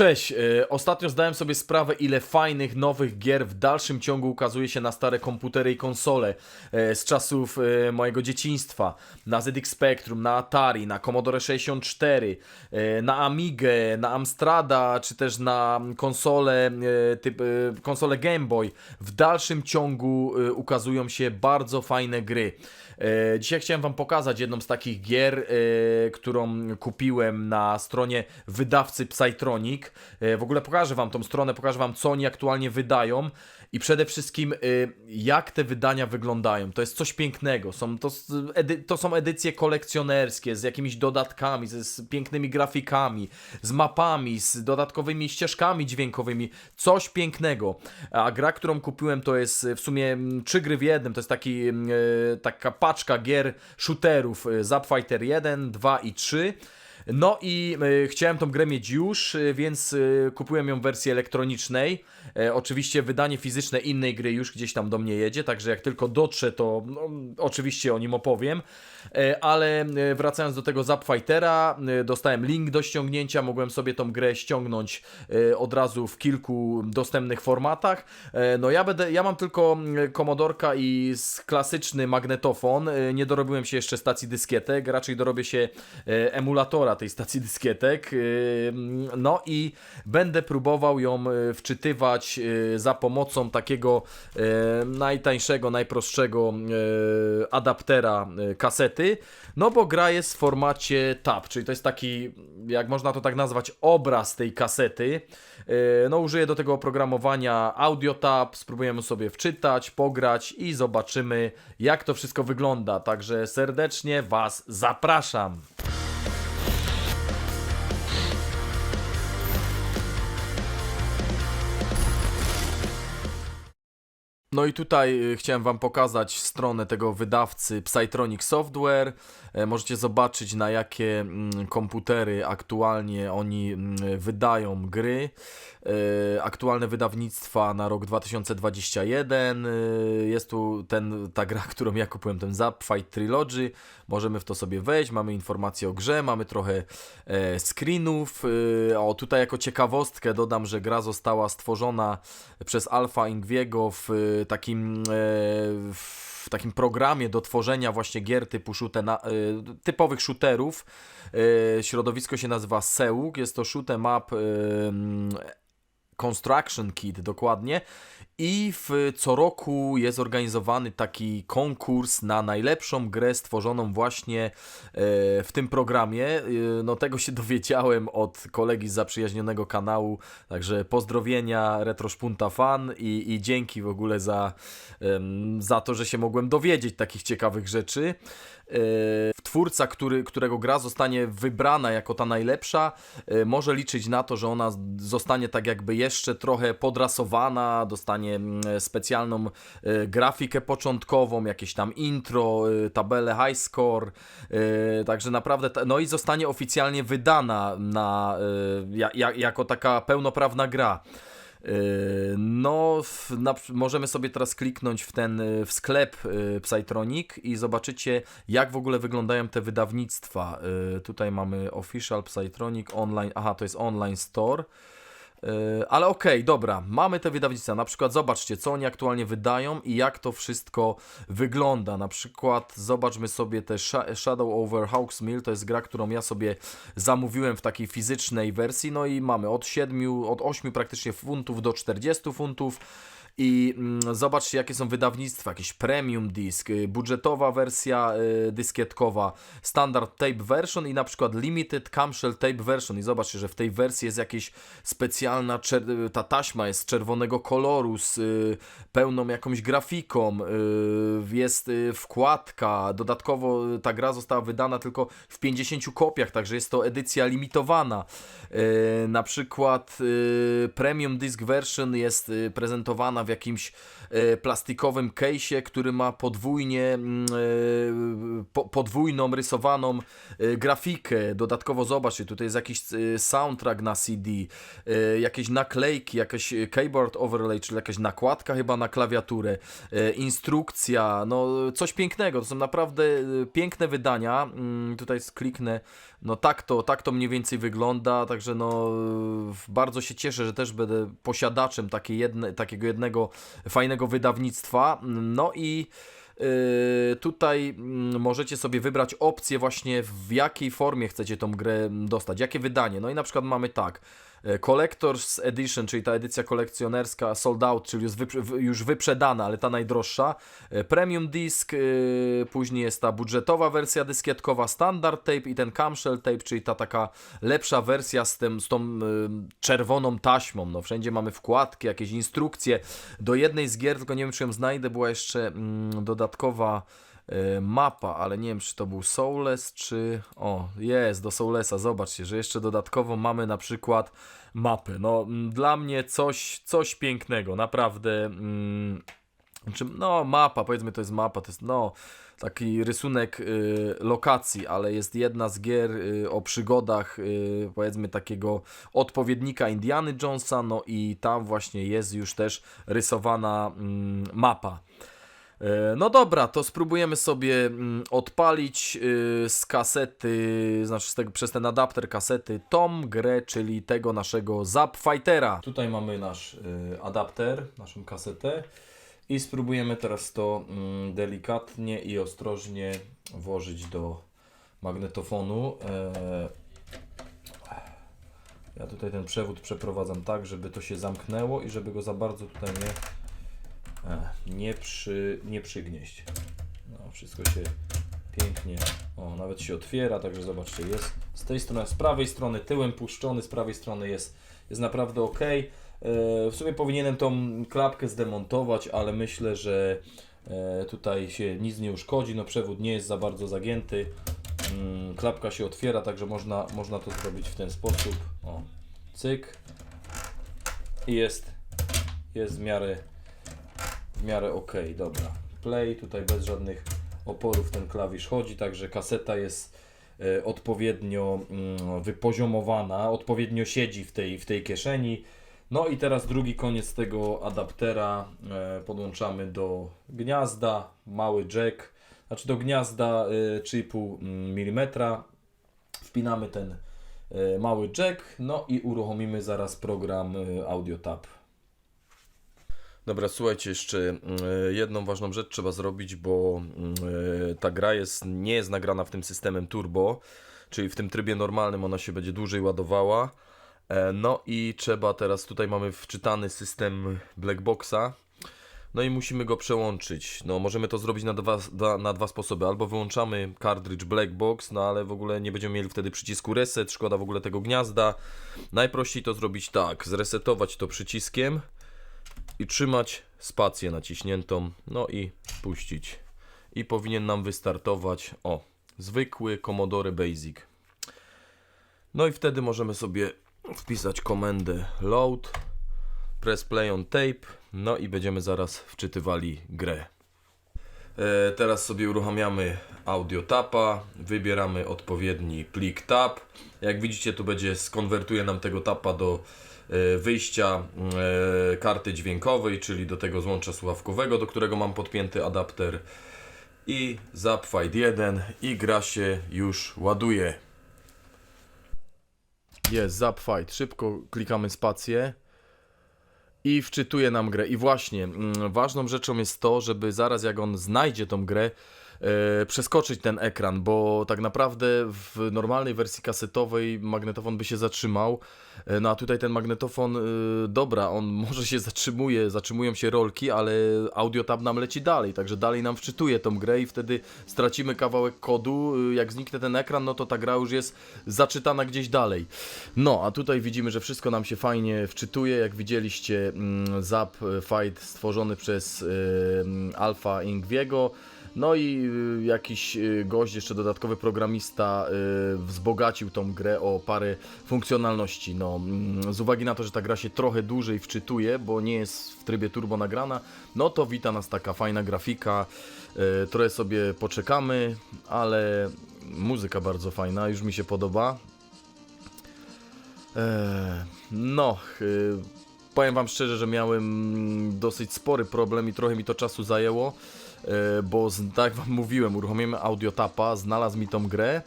Cześć, e, ostatnio zdałem sobie sprawę, ile fajnych nowych gier w dalszym ciągu ukazuje się na stare komputery i konsole e, z czasów e, mojego dzieciństwa. Na ZX Spectrum, na Atari, na Commodore 64, e, na Amigę, na Amstrada, czy też na konsole, typ, konsole Game Boy. W dalszym ciągu ukazują się bardzo fajne gry. E, Dzisiaj chciałem Wam pokazać jedną z takich gier, e, którą kupiłem na stronie wydawcy Psytronic. E, W ogóle pokażę Wam tą stronę, pokażę Wam, co oni aktualnie wydają i przede wszystkim, e, jak te wydania wyglądają. To jest coś pięknego. Są, to, to są edycje kolekcjonerskie z jakimiś dodatkami, z, z pięknymi grafikami, z mapami, z dodatkowymi ścieżkami dźwiękowymi. Coś pięknego. A gra, którą kupiłem, to jest e, w sumie mm, trzy gry w jednym. To jest taki, mm, e, taka paczka gier shooterów Zapfighter 1, 2 i 3. No i e, chciałem tą grę mieć już, e, więc e, kupiłem ją w wersji elektronicznej. Oczywiście wydanie fizyczne innej gry już gdzieś tam do mnie jedzie, także jak tylko dotrze, to no, oczywiście o nim opowiem. Ale wracając do tego Zapfightera, dostałem link do ściągnięcia, mogłem sobie tą grę ściągnąć od razu w kilku dostępnych formatach. No ja będę, ja mam tylko komodorka i klasyczny magnetofon, nie dorobiłem się jeszcze stacji dyskietek, raczej dorobię się e, tej stacji dyskietek. No i będę próbował ją e, wczytywać e, za pomocą takiego e, najtańszego, najprostszego adaptera kasety, no bo gra jest w formacie TAP, czyli to jest taki, jak można to tak nazwać, obraz tej kasety. No użyję do tego oprogramowania AudioTab, spróbujemy sobie wczytać, pograć i zobaczymy jak to wszystko wygląda. Także serdecznie Was zapraszam. No i tutaj y, chciałem Wam pokazać stronę tego wydawcy Psytronic Software. E, Możecie zobaczyć na jakie mm, komputery aktualnie oni mm, wydają gry. E, Aktualne wydawnictwa na rok 2021. E, Jest tu ten, ta gra, którą ja kupiłem, ten Zap Fight Trilogy. Możemy w to sobie wejść, mamy informacje o grze, mamy trochę screenów. O, tutaj jako ciekawostkę dodam, że gra została stworzona przez Alfa Ingwiego w takim e, w takim programie do tworzenia właśnie gier typu e, typowych shooterów. E, Środowisko się nazywa Seuk, jest to shoot 'em up Construction Kit dokładnie i w, co roku jest organizowany taki konkurs na najlepszą grę stworzoną właśnie e, w tym programie. E, no tego się dowiedziałem od kolegi z zaprzyjaźnionego kanału, także pozdrowienia Retroszpunta fan i, i dzięki w ogóle za, em, za to, że się mogłem dowiedzieć takich ciekawych rzeczy. E, Twórca, który, którego gra zostanie wybrana jako ta najlepsza, e, może liczyć na to, że ona zostanie tak jakby jeszcze trochę podrasowana, dostanie mm, specjalną e, grafikę początkową, jakieś tam intro, e, tabelę high score, e, także naprawdę, no i zostanie oficjalnie wydana na, ja, ja, jako taka pełnoprawna gra. No, na, możemy sobie teraz kliknąć w ten w sklep Psytronic i zobaczycie, jak w ogóle wyglądają te wydawnictwa. Tutaj mamy Official Psytronic Online. Aha, to jest online store. Yy, Ale okej, dobra, mamy te wydawnictwa. Na przykład zobaczcie, co oni aktualnie wydają i jak to wszystko wygląda. Na przykład zobaczmy sobie te Sha- Shadow over Hawksmill. To jest gra, którą ja sobie zamówiłem w takiej fizycznej wersji. No i mamy od 7, od 8 praktycznie funtów do 40 funtów. I mm, zobaczcie, jakie są wydawnictwa. Jakiś premium disk, y, budżetowa wersja y, dyskietkowa, standard tape version i na przykład limited camshell tape version. I zobaczcie, że w tej wersji jest jakieś specjalna, czer- ta taśma jest czerwonego koloru z y, pełną jakąś grafiką. Y, jest y, wkładka. Dodatkowo y, ta gra została wydana tylko w 50 kopiach, także jest to edycja limitowana. Y, na przykład y, premium disc version jest y, prezentowana w jakimś e, plastikowym case'ie, który ma podwójnie, mm, e, po, podwójną rysowaną e, grafikę. Dodatkowo zobaczcie, tutaj jest jakiś soundtrack na CD, jakieś naklejki, jakieś keyboard overlay, czyli jakaś nakładka chyba na klawiaturę, instrukcja, no coś pięknego. To są naprawdę piękne wydania. Mm, Tutaj kliknę, no tak to, tak to mniej więcej wygląda, także no bardzo się cieszę, że też będę posiadaczem takiej jedne, takiego jednego fajnego wydawnictwa. No i Yy, tutaj mm, możecie sobie wybrać opcję właśnie w jakiej formie chcecie tą grę dostać, jakie wydanie. No i na przykład mamy tak, Collector's Edition, czyli ta edycja kolekcjonerska sold out, czyli już, już wyprzedana, ale ta najdroższa. E, Premium Disc, yy, później jest ta budżetowa wersja dyskietkowa, Standard Tape i ten Camshell Tape, czyli ta taka lepsza wersja z, tym, z tą czerwoną taśmą. No, wszędzie mamy wkładki, jakieś instrukcje. Do jednej z gier, tylko nie wiem czy ją znajdę, była jeszcze mm, dodatkowa e, mapa, ale nie wiem czy to był Soulless, czy... O, jest, do Soullessa, zobaczcie, że jeszcze dodatkowo mamy na przykład mapę. No, dla mnie coś, coś pięknego, naprawdę... Mm, czy, no, mapa, powiedzmy to jest mapa, to jest no taki rysunek y, lokacji, ale jest jedna z gier y, o przygodach, y, powiedzmy takiego odpowiednika Indiany Jonesa, no i tam właśnie jest już też rysowana mm, mapa. E, No dobra, to spróbujemy sobie mm, odpalić y, z kasety, znaczy tego, przez ten adapter kasety tą grę, czyli tego naszego Zap Fightera. Tutaj mamy nasz y, adapter, naszą kasetę i spróbujemy teraz to mm, delikatnie i ostrożnie włożyć do magnetofonu. E, Ja tutaj ten przewód przeprowadzam tak, żeby to się zamknęło i żeby go za bardzo tutaj nie nie, przy, nie przygnieść. No, wszystko się pięknie, o, nawet się otwiera, także zobaczcie, jest z tej strony, z prawej strony tyłem puszczony, z prawej strony jest, jest naprawdę ok. E, w sumie powinienem tą klapkę zdemontować, ale myślę, że e, tutaj się nic nie uszkodzi, no przewód nie jest za bardzo zagięty. Mm, klapka się otwiera, także można, można to zrobić w ten sposób. O, cyk. I jest, jest w miarę w miarę ok, dobra. Play, tutaj bez żadnych oporów ten klawisz chodzi, także kaseta jest e, odpowiednio mm, wypoziomowana, odpowiednio siedzi w tej, w tej kieszeni. No i teraz drugi koniec tego adaptera e, podłączamy do gniazda, mały jack, znaczy do gniazda e, 3,5 mm. Wpinamy ten e, mały jack, no i uruchomimy zaraz program e, AudioTap. Dobra, słuchajcie, jeszcze y, jedną ważną rzecz trzeba zrobić, bo y, ta gra jest, nie jest nagrana w tym systemem turbo, czyli w tym trybie normalnym ona się będzie dłużej ładowała. E, No i trzeba teraz, tutaj mamy wczytany system Blackboxa, no i musimy go przełączyć. No, możemy to zrobić na dwa, na dwa sposoby. Albo wyłączamy cartridge Blackbox, no ale w ogóle nie będziemy mieli wtedy przycisku reset, szkoda w ogóle tego gniazda. Najprościej to zrobić tak, zresetować to przyciskiem i trzymać spację naciśniętą, no i puścić. I powinien nam wystartować, o, zwykły Commodore Basic. No i wtedy możemy sobie wpisać komendę load, press play on tape, no i będziemy zaraz wczytywali grę. E, Teraz sobie uruchamiamy audio tapa, wybieramy odpowiedni plik tap. Jak widzicie, tu będzie skonwertuje nam tego tapa do wyjścia e, karty dźwiękowej, czyli do tego złącza słuchawkowego, do którego mam podpięty adapter. I Zapfight 1 i gra się już ładuje. Jest Zapfight, szybko klikamy spację i wczytuje nam grę. I właśnie, mm, ważną rzeczą jest to, żeby zaraz jak on znajdzie tą grę, e, przeskoczyć ten ekran, bo tak naprawdę w normalnej wersji kasetowej magnetofon by się zatrzymał, e, no a tutaj ten magnetofon, e, dobra, on może się zatrzymuje, zatrzymują się rolki, ale audiotab nam leci dalej, także dalej nam wczytuje tą grę i wtedy stracimy kawałek kodu, e, jak zniknie ten ekran, no to ta gra już jest zaczytana gdzieś dalej. No, a tutaj widzimy, że wszystko nam się fajnie wczytuje, jak widzieliście mm, Zap Fight stworzony przez y, Alpha Ingwiego. No i y, jakiś y, gość, jeszcze dodatkowy programista y, wzbogacił tą grę o parę funkcjonalności. No, mm, z uwagi na to, że ta gra się trochę dłużej wczytuje, bo nie jest w trybie turbo nagrana, no to wita nas taka fajna grafika. Trochę sobie poczekamy, ale muzyka bardzo fajna, już mi się podoba. Eee, no, powiem Wam szczerze, że miałem mm, dosyć spory problem i trochę mi to czasu zajęło, e, bo z, tak Wam mówiłem, uruchomiłem audiotapa, znalazł mi tą grę,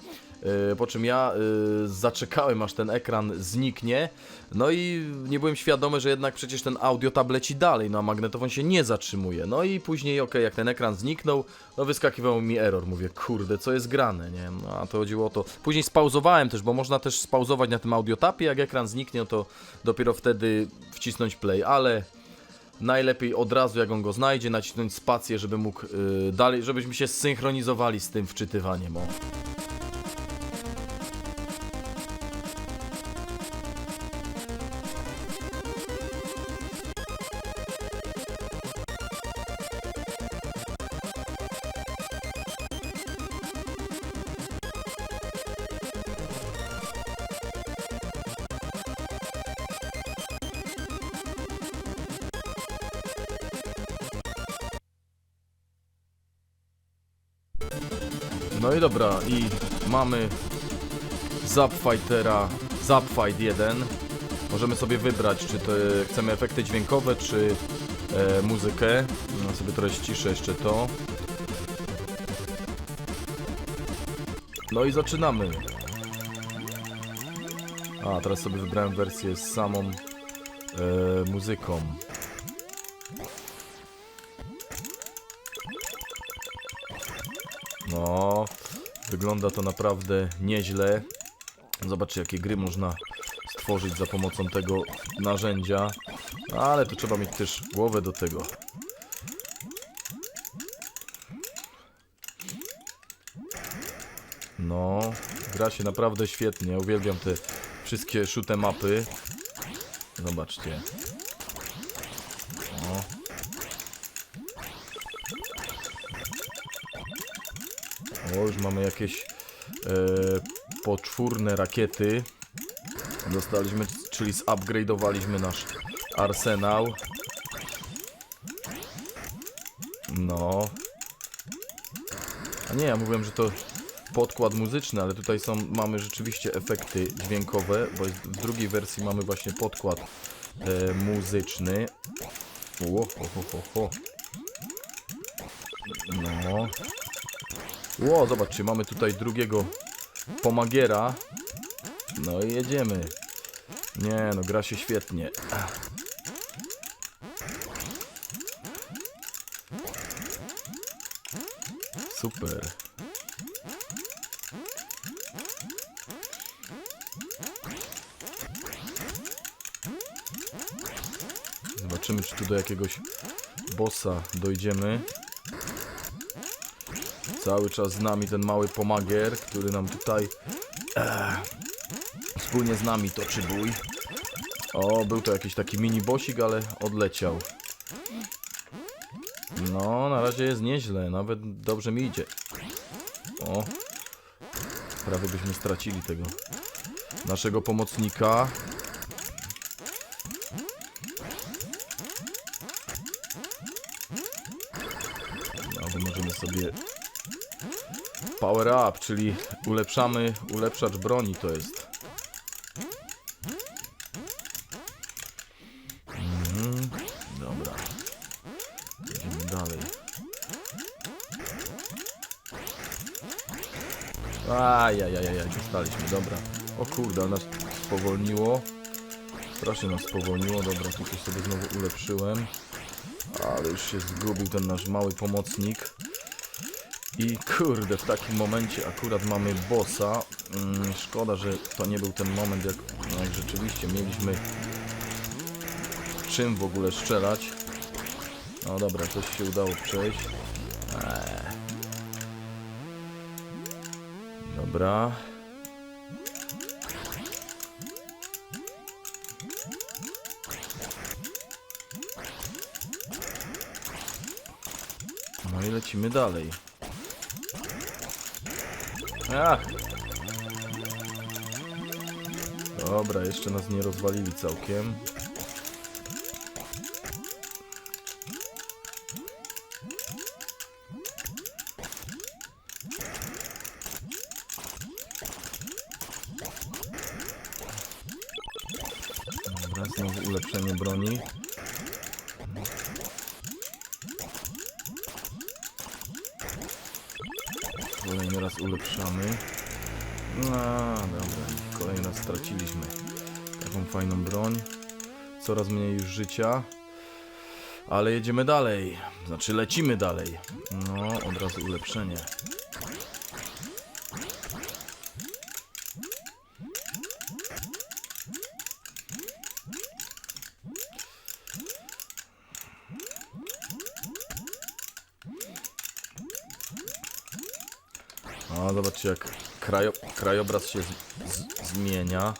e, po czym ja e, zaczekałem aż ten ekran zniknie, no i nie byłem świadomy, że jednak przecież ten audiotab leci dalej, no a magnetofon się nie zatrzymuje. No i później, okej, jak ten ekran zniknął, no wyskakiwał mi error, mówię, kurde, co jest grane, nie? No a to chodziło o to. Później spauzowałem też, bo można też spauzować na tym audiotapie, jak ekran zniknie, no to dopiero wtedy wcisnąć play, ale najlepiej od razu jak on go znajdzie, nacisnąć spację, żeby mógł yy, dalej, żebyśmy się zsynchronizowali z tym wczytywaniem. O. No i dobra, i mamy Zapfightera, Zapfight 1. Możemy sobie wybrać, czy to chcemy efekty dźwiękowe, czy e, muzykę. No sobie trochę ściszę jeszcze to. No i zaczynamy. A, teraz sobie wybrałem wersję z samą e, muzyką. Wygląda to naprawdę nieźle. Zobaczcie, jakie gry można stworzyć za pomocą tego narzędzia. Ale to trzeba mieć też głowę do tego. No, gra się naprawdę świetnie. Uwielbiam te wszystkie shoot'em mapy. Zobaczcie. O, już mamy jakieś e, poczwórne rakiety. Dostaliśmy, czyli zupgrade'owaliśmy nasz arsenał. No. A nie, ja mówiłem, że to podkład muzyczny, ale tutaj są, mamy rzeczywiście efekty dźwiękowe, bo w drugiej wersji mamy właśnie podkład e, muzyczny. Ło, ho, ho, ho, ho. No. Ło, zobaczcie, mamy tutaj drugiego pomagiera. No i jedziemy. Nie, no gra się świetnie. Super. Zobaczymy, czy tu do jakiegoś bossa dojdziemy. Cały czas z nami ten mały pomagier, który nam tutaj e, wspólnie z nami toczy bój. O, był to jakiś taki mini bosik, ale odleciał. No, na razie jest nieźle, nawet dobrze mi idzie. O, prawie byśmy stracili tego naszego pomocnika. No, możemy sobie Power up, czyli ulepszamy, ulepszacz broni to jest. Mhm, dobra. Idziemy dalej. Ajajajajaj, dostaliśmy, dobra. O kurde, nas spowolniło. Strasznie nas spowolniło, dobra, tutaj sobie znowu ulepszyłem. Ale już się zgubił ten nasz mały pomocnik. I kurde, w takim momencie akurat mamy bossa. Mm, szkoda, że to nie był ten moment, jak, no, jak rzeczywiście mieliśmy czym w ogóle strzelać. No dobra, coś się udało przejść. Eee. Dobra. No i lecimy dalej. Ach. Dobra, jeszcze nas nie rozwalili całkiem. Taką fajną broń. Coraz mniej już życia. Ale jedziemy dalej. Znaczy lecimy dalej. No, od razu ulepszenie. A zobaczcie jak krajo, krajobraz się zmienia.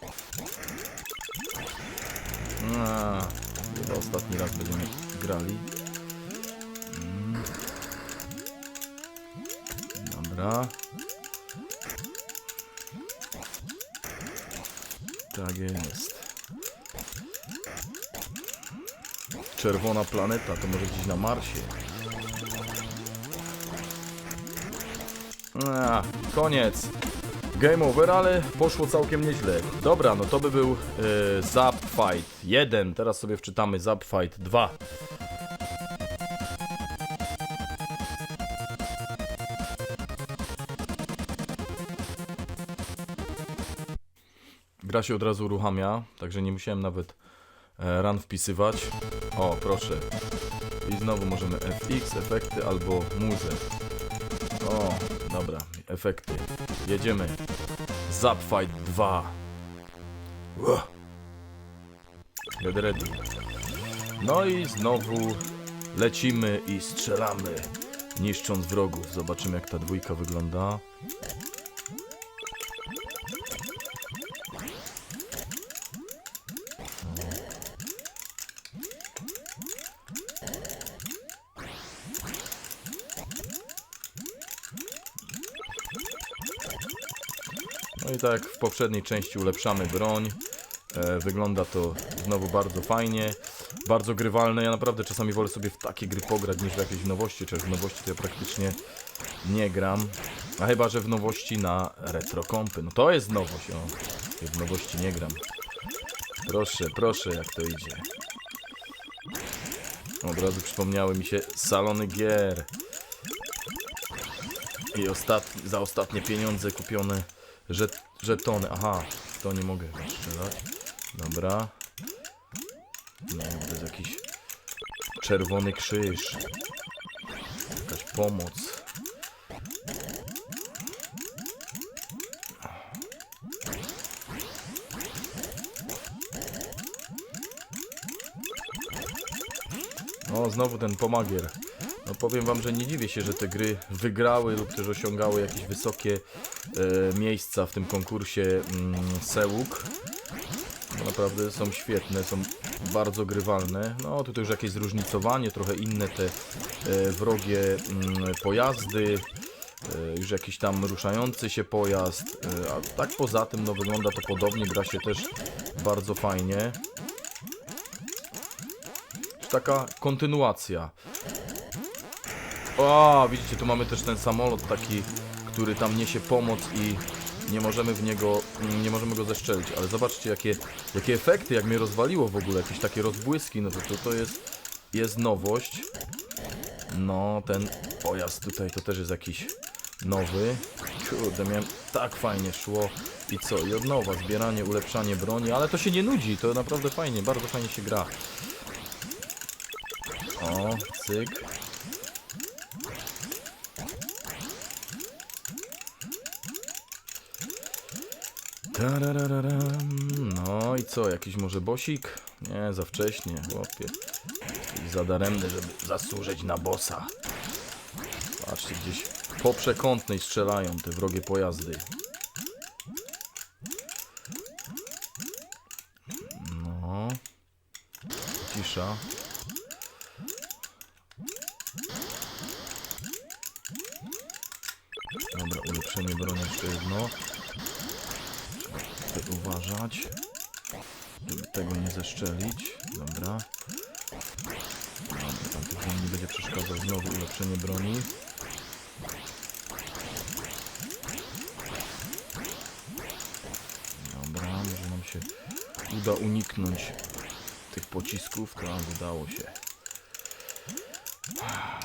A, chyba ostatni raz będziemy grali. Mm. Dobra. Tak jest. Czerwona planeta, to może gdzieś na Marsie. A, koniec. Game over, ale poszło całkiem nieźle. Dobra, no to by był y, Zap Fight 1. Teraz sobie wczytamy Zap Fight 2. Gra się od razu uruchamia, także nie musiałem nawet e, run wpisywać. O, proszę. I znowu możemy FX, efekty albo muzę. O, dobra, efekty. Jedziemy. Zapfight 2. Ua. Get ready. No i znowu lecimy i strzelamy, niszcząc wrogów. Zobaczymy jak ta dwójka wygląda. I tak jak w poprzedniej części ulepszamy broń. E, wygląda to znowu bardzo fajnie, bardzo grywalne. Ja naprawdę czasami wolę sobie w takie gry pograć niż w jakieś nowości, chociaż w nowości to ja praktycznie nie gram. A chyba, że w nowości na retro kompy. No to jest nowość, o. Ja w nowości nie gram. Proszę, proszę, jak to idzie. Od razu przypomniały mi się salony gier. I za ostatnie pieniądze kupione żet, żetony. Aha, to nie mogę chyba strzelać. Dobra. Bo to jest jakiś czerwony krzyż. Jakaś pomoc. O, znowu ten pomagier. No powiem wam, że nie dziwię się, że te gry wygrały lub też osiągały jakieś wysokie miejsca w tym konkursie mm, Sełuk. Bo naprawdę są świetne, są bardzo grywalne. No tutaj już jakieś zróżnicowanie, trochę inne te e, wrogie mm, pojazdy. e, Już jakiś tam ruszający się pojazd, e, a tak poza tym no wygląda to podobnie, gra się też bardzo fajnie. Taka kontynuacja. O, widzicie, tu mamy też ten samolot taki, który tam niesie pomoc i nie możemy w niego, nie możemy go zeszczelić, ale zobaczcie jakie, jakie efekty, jak mnie rozwaliło w ogóle, jakieś takie rozbłyski, no to to, to jest, jest nowość. No, ten pojazd tutaj to też jest jakiś nowy. Kurde, miałem tak fajnie szło. I co? I od nowa, zbieranie, ulepszanie broni, ale to się nie nudzi, to naprawdę fajnie, bardzo fajnie się gra. O, cyk. No i co, jakiś może bosik? Nie, za wcześnie, chłopie. Jesteś za daremny, żeby zasłużyć na bossa. Patrzcie, gdzieś po przekątnej strzelają te wrogie pojazdy. No. Cisza. Uważać. Żeby tego nie zeszczelić. Dobra. Dobra, tam tych nie będzie przeszkadzał znowu ulepszenie broni. Dobra, może nam się uda uniknąć tych pocisków. Tak, udało się.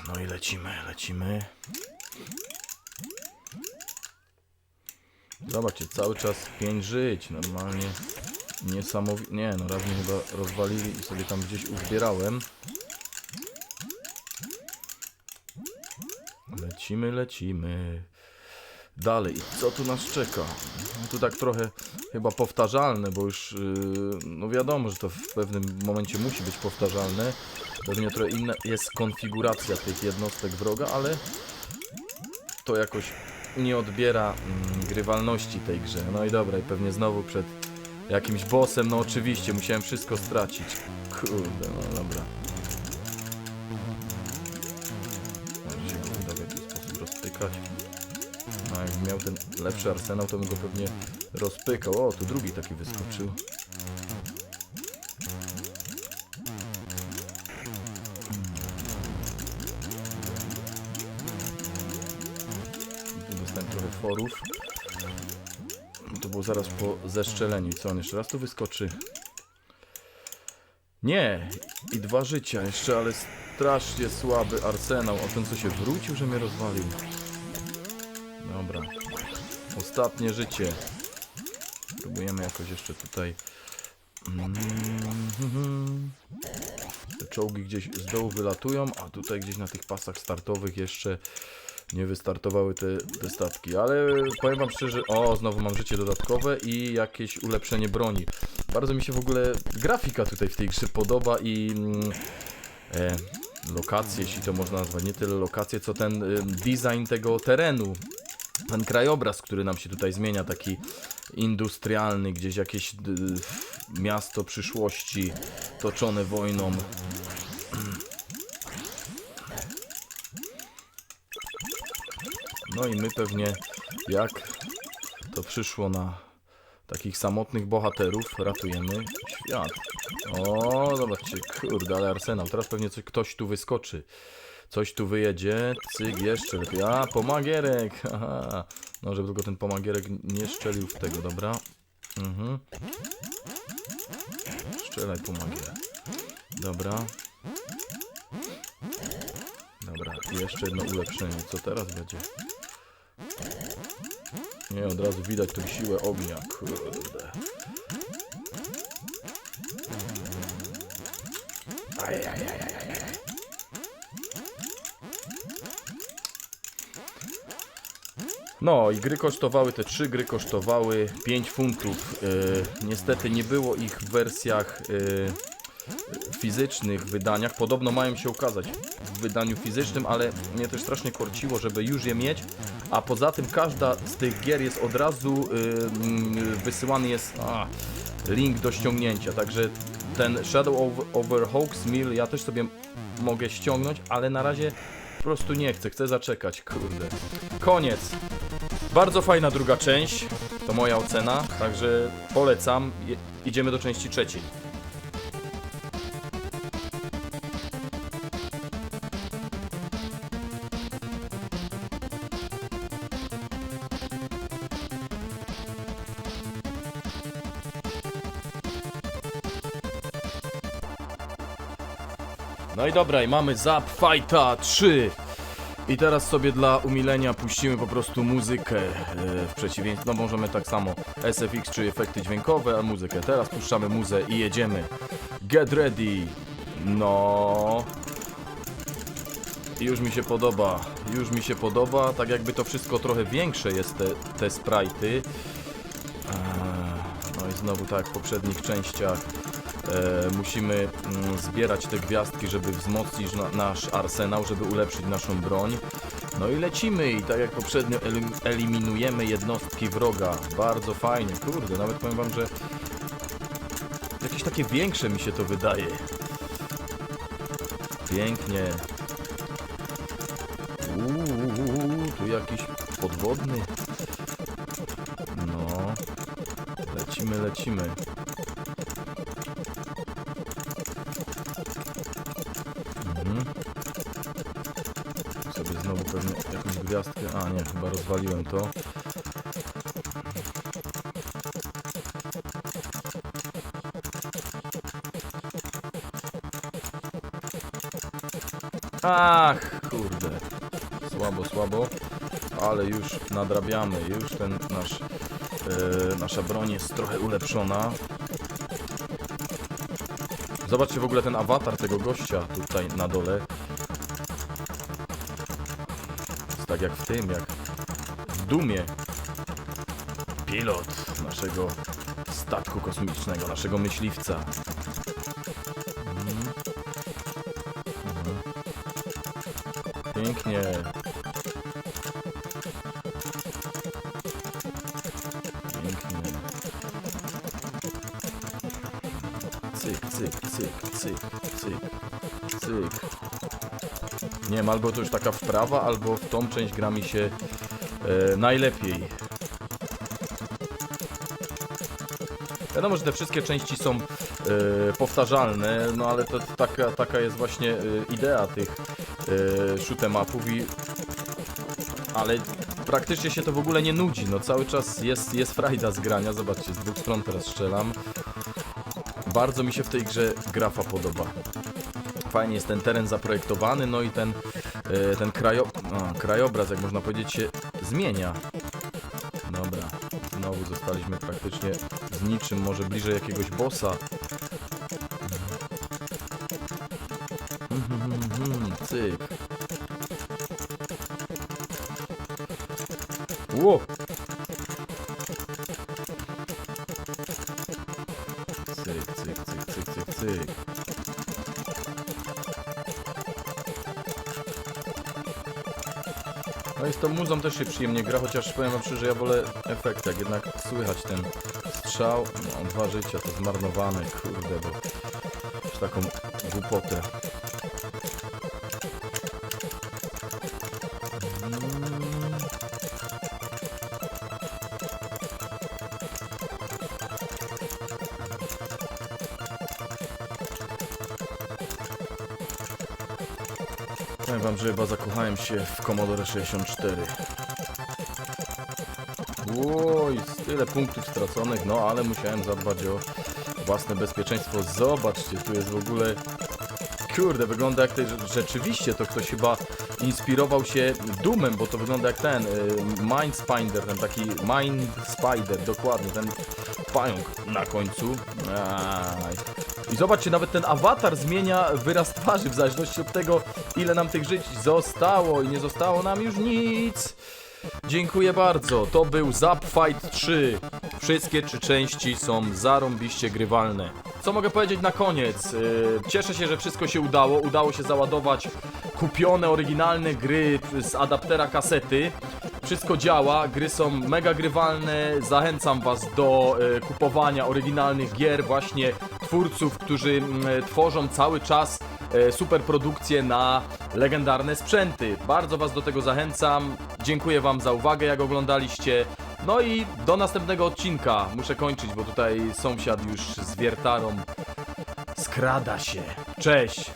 No i lecimy, lecimy. Zobaczcie, cały czas 5 żyć, normalnie niesamowicie. Nie, no raz mnie chyba rozwalili i sobie tam gdzieś uzbierałem. Lecimy, lecimy. Dalej, co tu nas czeka? No tu tak trochę chyba powtarzalne, bo już yy, no wiadomo, że to w pewnym momencie musi być powtarzalne. Pewnie trochę inna jest konfiguracja tych jednostek wroga, ale to jakoś nie odbiera mm, grywalności tej grze. No i dobra, i pewnie znowu przed jakimś bossem, no oczywiście, musiałem wszystko stracić. Kurde, no dobra. Może się w jakiś sposób rozpykać. No jakbym miał ten lepszy arsenał, to bym go pewnie rozpykał. O, tu drugi taki wyskoczył. Forów. To było zaraz po zeszczeleniu. Co on jeszcze raz tu wyskoczy? Nie! I dwa życia jeszcze, ale strasznie słaby arsenał. A ten co się wrócił, że mnie rozwalił. Dobra. Ostatnie życie. Próbujemy jakoś jeszcze tutaj. Mhm. Te czołgi gdzieś z dołu wylatują, a tutaj gdzieś na tych pasach startowych jeszcze nie wystartowały te, te statki. Ale powiem wam szczerze, o, znowu mam życie dodatkowe i jakieś ulepszenie broni. Bardzo mi się w ogóle grafika tutaj w tej grze podoba i mm, e, lokacje, jeśli to można nazwać, nie tyle lokacje, co ten y, design tego terenu. Ten krajobraz, który nam się tutaj zmienia, taki industrialny, gdzieś jakieś d, miasto przyszłości toczone wojną. No i my pewnie, jak to przyszło na takich samotnych bohaterów, ratujemy świat. O, zobaczcie, kurde, ale arsenał. Teraz pewnie coś, ktoś tu wyskoczy. Coś tu wyjedzie, cyk, jeszcze lepiej. A, pomagierek! Haha. No, żeby tylko ten pomagierek nie szczelił w tego, dobra? Mhm. Strzelaj pomagierek. Dobra. Dobra, jeszcze jedno ulepszenie. Co teraz będzie? Nie, od razu widać tą siłę ognia, kurde. No i gry kosztowały, te trzy gry kosztowały 5 funtów. Yy, niestety nie było ich w wersjach yy, fizycznych wydaniach. Podobno mają się ukazać w wydaniu fizycznym, ale mnie też strasznie korciło, żeby już je mieć. A poza tym każda z tych gier jest od razu yy, wysyłany jest a, link do ściągnięcia. Także ten Shadow over, over Hawksmill ja też sobie mogę ściągnąć, ale na razie po prostu nie chcę, chcę zaczekać, kurde. Koniec. Bardzo fajna druga część, to moja ocena, także polecam. Je, idziemy do części trzeciej. I dobra, i mamy Zap Fighta 3. I teraz sobie dla umilenia puścimy po prostu muzykę e, w przeciwieństwie. No możemy tak samo SFX czy efekty dźwiękowe, a muzykę. Teraz puszczamy muzę i jedziemy. Get ready. No. I Już mi się podoba, już mi się podoba, tak jakby to wszystko trochę większe jest te, te sprite'y. Eee, No i znowu tak w poprzednich częściach e, E, musimy mm, zbierać te gwiazdki, żeby wzmocnić na, nasz arsenał, żeby ulepszyć naszą broń. No i lecimy i tak jak poprzednio eliminujemy jednostki wroga. Bardzo fajnie, kurde, nawet powiem wam, że jakieś takie większe mi się to wydaje. Pięknie. Uuu, tu jakiś podwodny. No. Lecimy, lecimy. A nie, chyba rozwaliłem to. Ach, kurde. Słabo, słabo. Ale już nadrabiamy. Już ten nasz, e, nasza broń jest trochę ulepszona. Zobaczcie w ogóle ten awatar tego gościa tutaj na dole. Tak jak w tym, jak w Dumie. Pilot naszego statku kosmicznego, naszego myśliwca. Mhm. Mhm. Pięknie. Pięknie. Albo to już taka wprawa, albo w tą część gra mi się e, najlepiej. Wiadomo, że te wszystkie części są e, powtarzalne, no ale to taka, taka jest właśnie e, idea tych e, shoot'em i ale praktycznie się to w ogóle nie nudzi, no cały czas jest, jest frajda z grania, zobaczcie, z dwóch stron teraz strzelam. Bardzo mi się w tej grze grafa podoba. Fajnie jest ten teren zaprojektowany, no i ten, e, ten krajo, a, krajobraz, jak można powiedzieć, się zmienia. Dobra, znowu zostaliśmy praktycznie z niczym, może bliżej jakiegoś bossa. Cyk. Ło! No i z tą muzą też się przyjemnie gra, chociaż powiem wam szczerze, że ja wolę efekt, jak jednak słychać ten strzał. No, dwa życia to zmarnowane, kurde, bo taką głupotę. Chyba zakochałem się w Commodore 64. Oj, tyle punktów straconych, no ale musiałem zadbać o własne bezpieczeństwo. Zobaczcie, tu jest w ogóle... Kurde, wygląda jak te, rzeczywiście to ktoś chyba inspirował się Doomem, bo to wygląda jak ten y, Mind Spider, ten taki Mind Spider, dokładnie, ten pająk na końcu. I zobaczcie, nawet ten awatar zmienia wyraz twarzy w zależności od tego, ile nam tych żyć zostało i nie zostało nam już nic. Dziękuję bardzo. To był Zap Fight 3. Wszystkie trzy części są zarąbiście grywalne. Co mogę powiedzieć na koniec? Yy, Cieszę się, że wszystko się udało. Udało się załadować kupione, oryginalne gry z adaptera kasety. Wszystko działa, gry są mega grywalne. Zachęcam Was do e, kupowania oryginalnych gier, właśnie twórców, którzy mm, tworzą cały czas e, super produkcje na legendarne sprzęty. Bardzo Was do tego zachęcam. Dziękuję Wam za uwagę, jak oglądaliście. No i do następnego odcinka. Muszę kończyć, bo tutaj sąsiad już z wiertarą skrada się. Cześć!